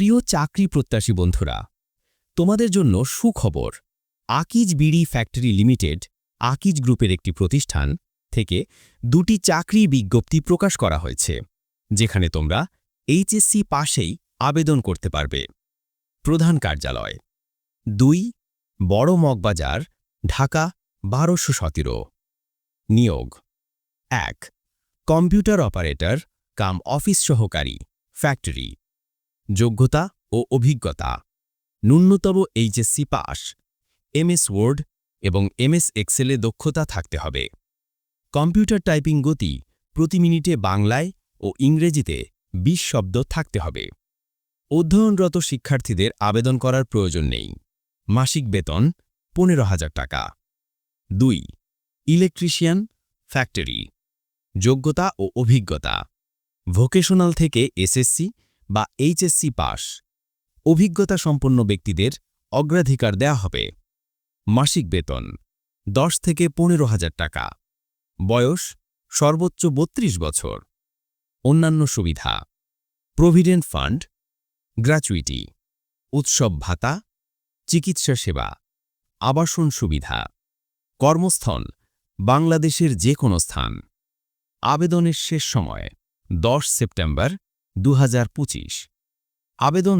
প্রিয় চাকরি প্রত্যাশী বন্ধুরা, তোমাদের জন্য সুখবর। আকিজ বিড়ি ফ্যাক্টরি লিমিটেড, আকিজ গ্রুপের একটি প্রতিষ্ঠান থেকে দুটি চাকরি বিজ্ঞপ্তি প্রকাশ করা হয়েছে, যেখানে তোমরা এইচএসসি পাশেই আবেদন করতে পারবে। প্রধান কার্যালয়। দুই, বড় মগবাজার, ঢাকা, বারোশো সতেরো। নিয়োগ। এক, কম্পিউটার অপারেটর, কাম অফিস সহকারী, ফ্যাক্টরি। যোগ্যতা ও অভিজ্ঞতা। ন্যূনতম এইচএসসি পাস। এমএস ওয়ার্ড এবং এমএস এক্সেলে দক্ষতা থাকতে হবে। কম্পিউটার টাইপিং গতি প্রতি মিনিটে বাংলায় ও ইংরেজিতে ২০ শব্দ থাকতে হবে। অধ্যয়নরত শিক্ষার্থীদের আবেদন করার প্রয়োজন নেই। মাসিক বেতন পনেরো হাজার টাকা। দুই, ইলেকট্রিশিয়ান ফ্যাক্টরি। যোগ্যতা ও অভিজ্ঞতা। ভোকেশনাল থেকে এসএসসি বা এইচএসসি পাস অভিজ্ঞতা সম্পন্ন ব্যক্তিদের অগ্রাধিকার দেয়া হবে। মাসিক বেতন, দশ থেকে পনেরো হাজার টাকা। বয়স, সর্বোচ্চ ৩২ বছর। অন্যান্য সুবিধা প্রভিডেন্ট ফান্ড গ্র্যাচুইটি উৎসব ভাতা, চিকিৎসা সেবা, আবাসন সুবিধা। কর্মস্থল, বাংলাদেশের যে কোনো স্থান। আবেদনের শেষ সময়, দশ সেপ্টেম্বর দু হাজার পঁচিশ। আবেদন